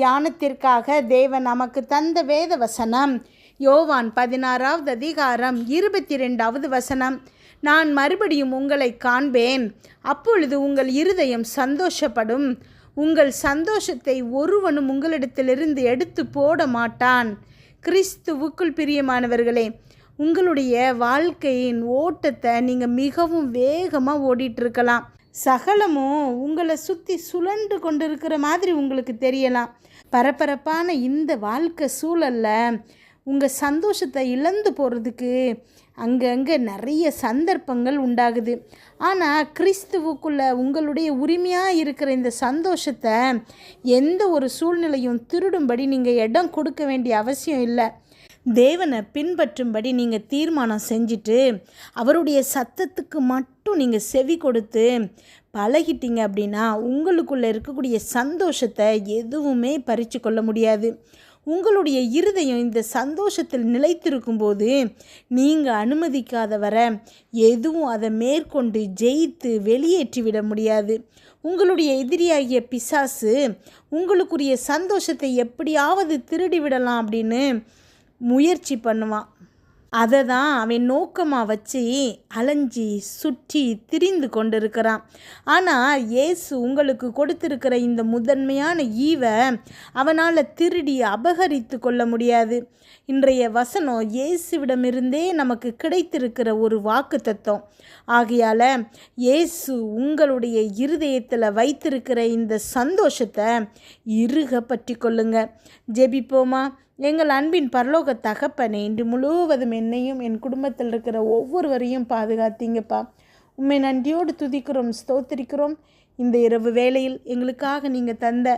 தியானத்திற்காக தேவன் நமக்கு தந்த வேத வசனம். யோவான் பதினாறாவது அதிகாரம் இருபத்தி ரெண்டாவது வசனம். நான் மறுபடியும் உங்களை காண்பேன். அப்பொழுது உங்கள் இருதயம் சந்தோஷப்படும். உங்கள் சந்தோஷத்தை ஒருவனும் உங்களிடத்திலிருந்து எடுத்து போட மாட்டான். கிறிஸ்துவுக்குள் பிரியமானவர்களே உங்களுடைய வாழ்க்கையின் ஓட்டத்தை நீங்கள் மிகவும் வேகமாக ஓடிட்டுருக்கலாம். சகலமும் உங்களை சுற்றி சுழன்று கொண்டு இருக்கிற மாதிரி உங்களுக்கு தெரியலாம். பரபரப்பான இந்த வாழ்க்கை சூழலில் உங்கள் சந்தோஷத்தை இழந்து போகிறதுக்கு அங்கங்கே நிறைய சந்தர்ப்பங்கள் உண்டாகுது. ஆனால் கிறிஸ்துவுக்குள்ள உங்களுடைய உரிமையாக இருக்கிற இந்த சந்தோஷத்தை எந்த ஒரு சூழ்நிலையும் திருடும்படி நீங்கள் இடம் கொடுக்க வேண்டிய அவசியம் இல்லை. தேவனை பின்பற்றும்படி நீங்கள் தீர்மானம் செஞ்சுட்டு அவருடைய சத்தத்துக்கு மட்டும் நீங்கள் செவி கொடுத்து பழகிட்டீங்க அப்படின்னா உங்களுக்குள்ளே இருக்கக்கூடிய சந்தோஷத்தை எதுவுமே பறித்து கொள்ள முடியாது. உங்களுடைய இருதயம் இந்த சந்தோஷத்தில் நிலைத்திருக்கும்போது நீங்கள் அனுமதிக்காத வர எதுவும் அதை மேற்கொண்டு ஜெயித்து வெளியேற்றி விட முடியாது. உங்களுடைய எதிரியாகிய பிசாசு உங்களுக்குரிய சந்தோஷத்தை எப்படியாவது திருடி விடலாம் அப்படின்னு முயற்சி பண்ணுவான். அதை தான் அவன் நோக்கமாக வச்சு அலைஞ்சி சுற்றி திரிந்து கொண்டிருக்கிறான். ஆனால் இயேசு உங்களுக்கு கொடுத்திருக்கிற இந்த முதன்மையான ஈவை அவனால் திருடி அபகரித்து கொள்ள முடியாது. இன்றைய வசனம் இயேசுவிடமிருந்தே நமக்கு கிடைத்திருக்கிற ஒரு வாக்கு தத்துவம் ஆகையால் இயேசு உங்களுடைய இருதயத்தில் வைத்திருக்கிற இந்த சந்தோஷத்தை இறுக பற்றி கொள்ளுங்க. ஜெபிப்போமா? எங்கள் அன்பின் பரலோக தகப்பனே இன்று முழுவதும் என்னையும் என் குடும்பத்தில் இருக்கிற ஒவ்வொருவரையும் பாதுகாத்தீங்கப்பா. உண்மை நன்றியோடு துதிக்கிறோம் ஸ்தோத்திரிக்கிறோம். இந்த இரவு வேளையில் எங்களுக்காக நீங்கள் தந்த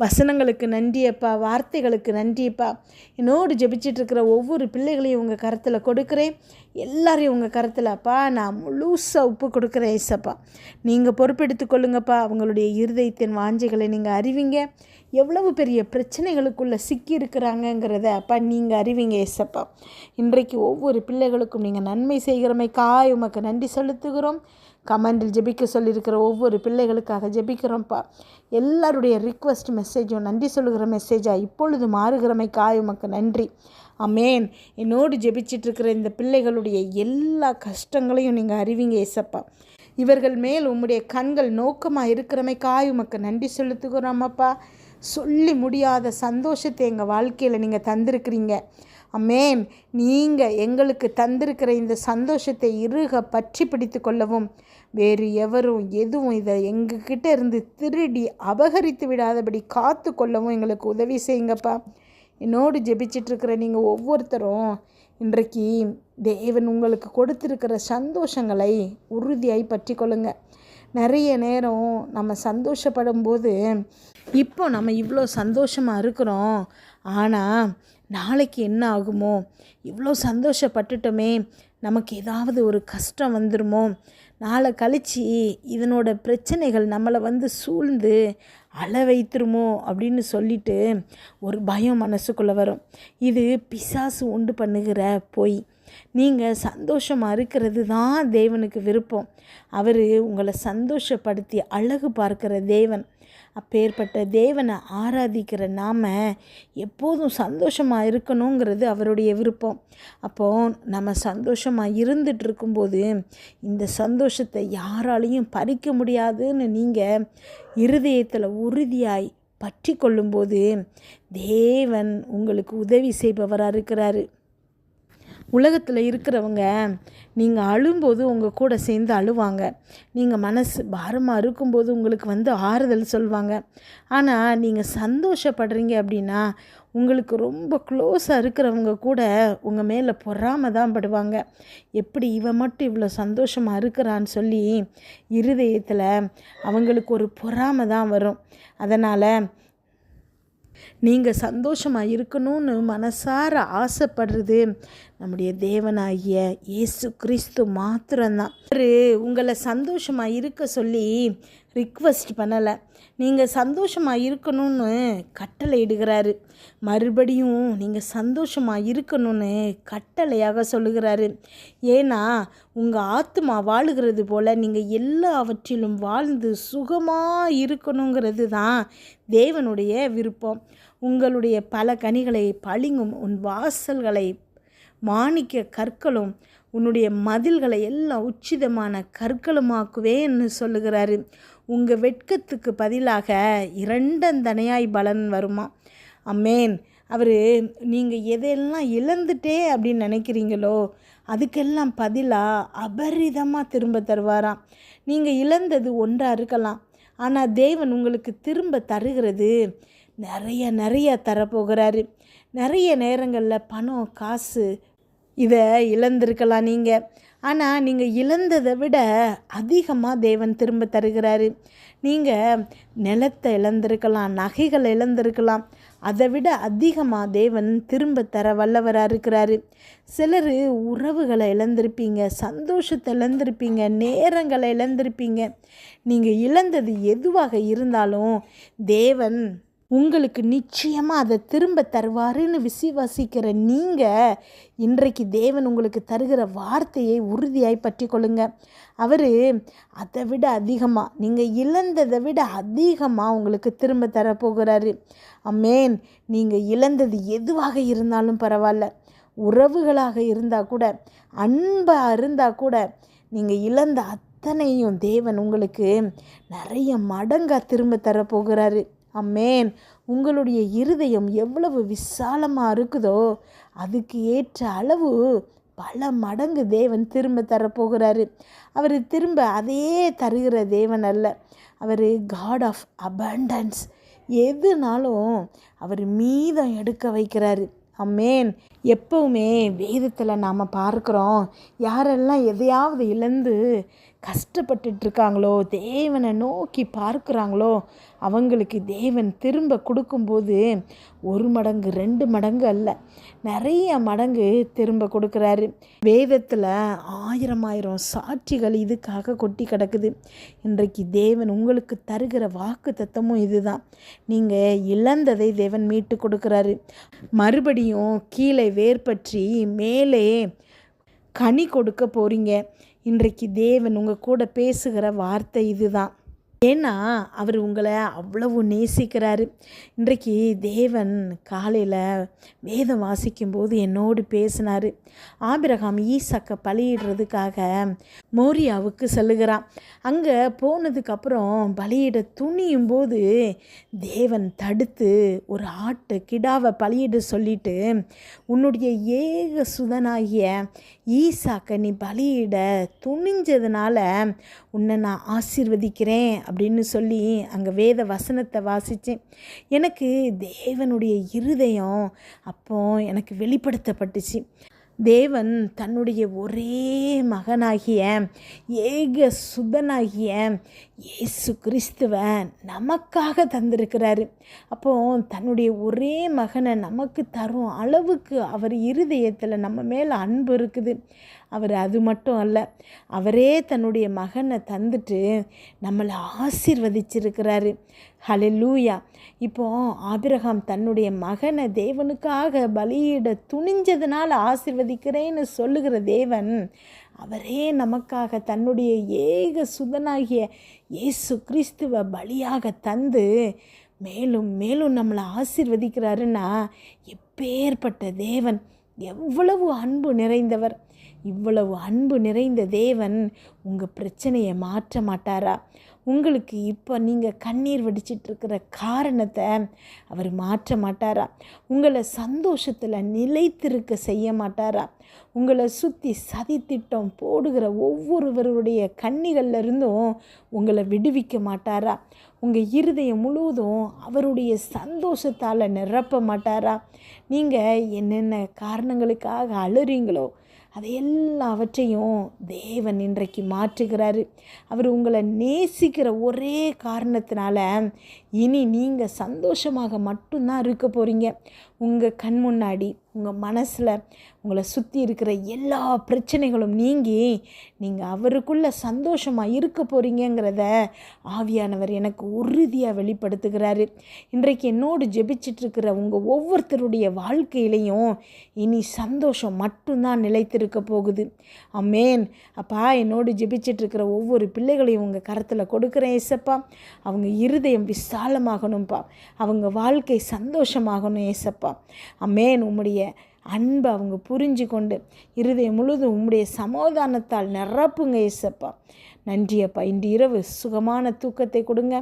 வசனங்களுக்கு நன்றியப்பா வார்த்தைகளுக்கு நன்றியப்பா. என்னோடு ஜெபிச்சிட்டு இருக்கிற ஒவ்வொரு பிள்ளைகளையும் உங்கள் கருத்தில் கொடுக்குறேன். எல்லாரையும் உங்கள் கருத்தில் அப்பா நான் முழுசாக உப்பு கொடுக்குறேன் ஏசப்பா. நீங்கள் பொறுப்பெடுத்து கொள்ளுங்கப்பா. அவங்களுடைய இருதயத்தின் வாஞ்சைகளை நீங்கள் அறிவிங்க. எவ்வளவு பெரிய பிரச்சனைகளுக்குள்ளே சிக்கி இருக்கிறாங்கங்கிறத அப்பா நீங்கள் அறிவிங்க ஏசப்பா. இன்றைக்கு ஒவ்வொரு பிள்ளைகளுக்கும் நீங்கள் நன்மை செய்கிறமைக்காய் உமக்கு நன்றி செலுத்துகிறோம். கமெண்டில் ஜெபிக்க சொல்லியிருக்கிற ஒவ்வொரு பிள்ளைகளுக்காக ஜெபிக்கிறோம்ப்பா. எல்லாருடைய ரிக்வஸ்ட் மெசேஜும் நன்றி சொல்லுகிற மெசேஜாக இப்பொழுது மாறுகிறமைக்காய் உமக்கு நன்றி. அமேன் என்னோடு ஜெபிச்சிட்ருக்கிற இந்த பிள்ளைகளுடைய எல்லா கஷ்டங்களையும் நீங்கள் அறிவிங்க ஏசப்பா. இவர்கள் மேல் உம்முடைய கண்கள் நோக்கமாக இருக்கிறமைக்காய் உமக்கு நன்றி செலுத்துகிறோம் அப்பா. சொல்லி முடியாத சந்தோஷத்தை எங்கள் வாழ்க்கையில் நீங்கள் தந்திருக்கிறீங்க. அம்மேன். நீங்கள் எங்களுக்கு தந்திருக்கிற இந்த சந்தோஷத்தை இருக பற்றி பிடித்து கொள்ளவும். வேறு எவரும் எதுவும் இதை எங்ககிட்ட இருந்து திருடி அபகரித்து விடாதபடி காத்து கொள்ளவும் எங்களுக்கு உதவி செய்யுங்கப்பா. என்னோடு ஜெபிச்சிட்ருக்கிற நீங்கள் ஒவ்வொருத்தரும் இன்றைக்கு தேவன் உங்களுக்கு கொடுத்துருக்கிற சந்தோஷங்களை உறுதியாய் பற்றி கொள்ளுங்கள் நிறைய நேரம் நம்ம சந்தோஷப்படும் போது இப்போ நம்ம இவ்வளோ சந்தோஷமாக இருக்கிறோம். ஆனால் நாளைக்கு என்ன ஆகுமோ? இவ்வளோ சந்தோஷப்பட்டுட்டோமே. நமக்கு ஏதாவது ஒரு கஷ்டம் வந்துருமோ? நாளை கழித்து இதனோட பிரச்சனைகள் நம்மளை வந்து சூழ்ந்து அழ வைத்துருமோ? அப்படின்னு சொல்லிட்டு ஒரு பயம் மனசுக்குள்ளே வரும். இது பிசாசு உண்டு பண்ணுகிற பொய். நீங்கள் சந்தோஷமாக இருக்கிறது தான் தேவனுக்கு விருப்பம். அவர் உங்களை சந்தோஷப்படுத்தி அழகு பார்க்கிற தேவன். அப்பேற்பட்ட தேவனை ஆராதிக்கிற நாம் எப்போதும் சந்தோஷமாக இருக்கணுங்கிறது அவருடைய விருப்பம். அப்போது நம்ம சந்தோஷமாக இருந்துட்டு இருக்கும்போது இந்த சந்தோஷத்தை யாராலையும் பறிக்க முடியாதுன்னு நீங்கள் இருதயத்தில் உறுதியாய் பற்றி கொள்ளும்போது தேவன் உங்களுக்கு உதவி செய்பவராக இருக்கிறாரு. உலகத்தில் இருக்கிறவங்க நீங்கள் அழும்போது உங்கள் கூட சேர்ந்து அழுவாங்க. நீங்கள் மனசு பாரமாக இருக்கும்போது உங்களுக்கு வந்து ஆறுதல் சொல்லுவாங்க ஆனால் நீங்கள் சந்தோஷப்படுறீங்க அப்படின்னா உங்களுக்கு ரொம்ப க்ளோஸாக இருக்கிறவங்க கூட உங்கள் மேலே பொறாமல் தான் படுவாங்க. எப்படி இவன் மட்டும் இவ்வளோ சந்தோஷமாக இருக்கிறான்னு சொல்லி இருதயத்தில் அவங்களுக்கு ஒரு பொறாமை தான் வரும். அதனால் நீங்கள் சந்தோஷமாக இருக்கணும்னு மனசார ஆசைப்படுறது நம்முடைய தேவனாகிய இயேசு கிறிஸ்து மாத்திரம்தான். அவர் உங்களை சந்தோஷமாக இருக்க சொல்லி ரிக்வெஸ்ட் பண்ணலை. நீங்கள் சந்தோஷமாக இருக்கணும்னு கட்டளை இடுகிறாரு. மறுபடியும் நீங்கள் சந்தோஷமாக இருக்கணும்னு கட்டளையாக சொல்லுகிறாரு. ஏன்னா உங்கள் ஆத்மா வாழுகிறது போல் நீங்கள் எல்லாவற்றிலும் வாழ்ந்து சுகமாக இருக்கணுங்கிறது தான் தேவனுடைய விருப்பம். உங்களுடைய பல கனிகளை பளிங்கும் உன் வாசல்களை மாணிக்க கற்களும் உன்னுடைய மதில்களை எல்லாம் உச்சிதமான கற்களுமாக்குவேன்னு சொல்லுகிறாரு. உங்கள் வெட்கத்துக்கு பதிலாக இரண்டந்தனையாய் பலன் வருமா? அம்மேன். அவர் நீங்கள் எதையெல்லாம் இழந்துட்டே அப்படின்னு நினைக்கிறீங்களோ அதுக்கெல்லாம் பதிலாக அபரிதமாக திரும்ப தருவாராம். நீங்கள் இழந்தது ஒன்றாக இருக்கலாம். ஆனால் தேவன் உங்களுக்கு திரும்ப தருகிறது. நிறைய நிறைய தரப்போகிறாரு. நிறைய நேரங்களில் பணம் காசு இதை இழந்திருக்கலாம் நீங்கள் ஆனால் நீங்கள் இழந்ததை விட அதிகமாக தேவன் திரும்ப தருகிறாரு. நீங்கள் நிலத்தை இழந்திருக்கலாம் நகைகளை இழந்திருக்கலாம். அதை விட அதிகமாக தேவன் திரும்ப தர வல்லவராக இருக்கிறாரு. சிலர் உறவுகளை இழந்திருப்பீங்க சந்தோஷத்தை இழந்திருப்பீங்க நேரங்களை இழந்திருப்பீங்க. நீங்கள் இழந்தது எதுவாக இருந்தாலும் தேவன் உங்களுக்கு நிச்சயமாக அதை திரும்ப தருவாருன்னு விசுவாசிக்கிற நீங்கள் இன்றைக்கு தேவன் உங்களுக்கு தருகிற வார்த்தையை உறுதியாய் பற்றி கொள்ளுங்க. அவர் அதை விட அதிகமாக நீங்கள் இழந்ததை விட அதிகமாக உங்களுக்கு திரும்ப தரப்போகிறாரு. அம்மேன் நீங்கள் இழந்தது எதுவாக இருந்தாலும் பரவாயில்ல. உறவுகளாக இருந்தால் கூட அன்பாக இருந்தால் கூட நீங்கள் இழந்த அத்தனையும் தேவன் உங்களுக்கு நிறைய மடங்காக திரும்ப தரப்போகிறாரு. அம்மேன் உங்களுடைய இருதயம் எவ்வளவு விசாலமாக இருக்குதோ அதுக்கு ஏற்ற அளவு பல மடங்கு தேவன் திரும்ப தரப்போகிறாரு. அவர் திரும்ப அதே தருகிற தேவன் அல்ல. அவர் காட் ஆஃப் அபண்டன்ஸ் எதுனாலும் அவர் மீதம் எடுக்க வைக்கிறாரு. அம்மேன் எப்பவுமே வேதத்தில் நாம் பார்க்குறோம் யாரெல்லாம் எதையாவது இழந்து கஷ்டப்பட்டுட்டு இருக்காங்களோ தேவனை நோக்கி பார்க்குறாங்களோ அவங்களுக்கு தேவன் திரும்ப கொடுக்கும்போது ஒரு மடங்கு ரெண்டு மடங்கு அல்ல. நிறைய மடங்கு திரும்ப கொடுக்குறாரு. வேதத்தில் ஆயிரம் ஆயிரம் சாட்சிகள் இதுக்காக கொட்டி கிடக்குது. இன்றைக்கு தேவன் உங்களுக்கு தருகிற வாக்கு தத்தமும் இதுதான். நீங்கள் இழந்ததை தேவன் மீட்டு கொடுக்குறாரு. மறுபடியும் கீழே வேர்பற்றி மேலே கனி கொடுக்க போகிறீங்க இன்றைக்கு தேவன் உங்கள் கூட பேசுகிற வார்த்தை இதுதான். ஏன்னா அவர் உங்களை அவ்வளவு நேசிக்கிறாரு. இன்றைக்கு தேவன் காலையில் வேதம் வாசிக்கும்போது என்னோடு பேசினார். ஆபிரகாம் ஈசாக்கை பலியிடுறதுக்காக மோரியாவுக்கு செல்லுகிறான். அங்கே போனதுக்கப்புறம் பலியிட துணியும் போது தேவன் தடுத்து ஒரு ஆட்டு கிடாவை பலியிட சொல்லிட்டு உன்னுடைய ஏக சுதனாகிய ஈசாக்கை நீ பலியிட துணிஞ்சதுனால உன்னை நான் ஆசிர்வதிக்கிறேன் அப்படின்னு சொல்லி அங்கே வேத வசனத்தை வாசித்தேன் எனக்கு தேவனுடைய இருதயம் அப்போ எனக்கு வெளிப்படுத்தப்பட்டுச்சு. தேவன் தன்னுடைய ஒரே மகனாகிய ஏக சுதனாகிய இயேசு கிறிஸ்துவன் நமக்காக தந்திருக்கிறாரு. அப்போ தன்னுடைய ஒரே மகனை நமக்கு தரும் அளவுக்கு அவர் இருதயத்தில் நம்ம மேலே அன்பு இருக்குது. அவர் அது மட்டும் அல்ல அவரே தன்னுடைய மகனை தந்துட்டு நம்மளை ஆசீர்வதிச்சிருக்கிறாரு. ஹலெலூயா இப்போ ஆபிரகாம் தன்னுடைய மகனை தேவனுக்காக பலியிட துணிஞ்சதுனால ஆசிர்வதிக்கிறேன்னு சொல்லுகிற தேவன் அவரே நமக்காக தன்னுடைய ஏக சுதனாகிய இயேசு கிறிஸ்துவ பலியாக தந்து மேலும் மேலும் நம்மளை ஆசிர்வதிக்கிறாருன்னா எப்பேற்பட்ட தேவன். எவ்வளவு அன்பு நிறைந்தவர். இவ்வளவு அன்பு நிறைந்த தேவன் உங்கள் பிரச்சனையை மாற்ற மாட்டாரா? உங்களுக்கு இப்போ நீங்கள் கண்ணீர் வடிச்சிட்ருக்கிற காரணத்தை அவர் மாற்ற மாட்டாரா? உங்களை சந்தோஷத்தில் நிலைத்திருக்க செய்ய மாட்டாரா? உங்களை சுற்றி சதித்திட்டம் போடுகிற ஒவ்வொருவருடைய கண்ணிகளில் இருந்தும் உங்களை விடுவிக்க மாட்டாரா? உங்கள் இருதயம் முழுவதும் அவருடைய சந்தோஷத்தால் நிரப்ப மாட்டாரா? நீங்கள் என்னென்ன காரணங்களுக்காக அழுறீங்களோ அதை எல்லாவற்றையும் தேவன் இன்றைக்கு மாற்றுகிறாரு. அவர் உங்களை நேசிக்கிற ஒரே காரணத்தினால இனி நீங்கள் சந்தோஷமாக மட்டும்தான் இருக்க போகிறீங்க உங்கள் கண் முன்னாடி உங்கள் மனசில் உங்களை சுற்றி இருக்கிற எல்லா பிரச்சனைகளும் நீங்கி நீங்கள் அவருக்குள்ளே சந்தோஷமாக இருக்க போகிறீங்கிறத ஆவியானவர் எனக்கு உறுதியாக வெளிப்படுத்துகிறாரு. இன்றைக்கு என்னோடு ஜெபிச்சிட்ருக்கிற உங்கள் ஒவ்வொருத்தருடைய வாழ்க்கையிலையும் இனி சந்தோஷம் மட்டும்தான் நிலைத்திருக்க போகுது. அம்மேன் அப்பா என்னோடு ஜெபிச்சிட்ருக்கிற ஒவ்வொரு பிள்ளைகளையும் உங்கள் கரத்தில் கொடுக்குறேன் ஏசப்பா. அவங்க இருதயம் விசாலமாகணும்ப்பா அவங்க வாழ்க்கை சந்தோஷமாகணும் ஏசப்பா. அம்மேன் உம்முடைய அன்பை அவங்க புரிஞ்சு கொண்டு இருதயம் முழுதும் உம்முடைய சமாதானத்தால் நிரப்புங்க ஏசப்பா நன்றி அப்பா. இன்று இரவு சுகமான தூக்கத்தை கொடுங்க.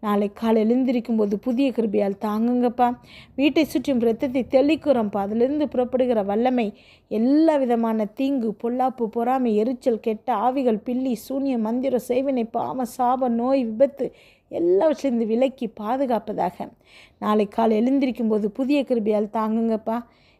நாளை காலை எழுந்திருக்கும் போது புதிய கிருபியால் தாங்குங்கப்பா. வீட்டை சுற்றும் ரத்தத்தை தெளிக்கிறோம்ப்பா அதிலிருந்து புறப்படுகிற வல்லமை எல்லா விதமான தீங்கு பொல்லாப்பு பொறாமை எரிச்சல் கெட்ட ஆவிகள் பில்லி சூனிய மந்திர செய்வினை பாம சாப நோய் விபத்து எல்லாவற்றிலிருந்து விலக்கி பாதுகாப்பதாக. நாளை காலை எழுந்திருக்கும் போது புதிய கிருபியால் தாங்குங்கப்பா.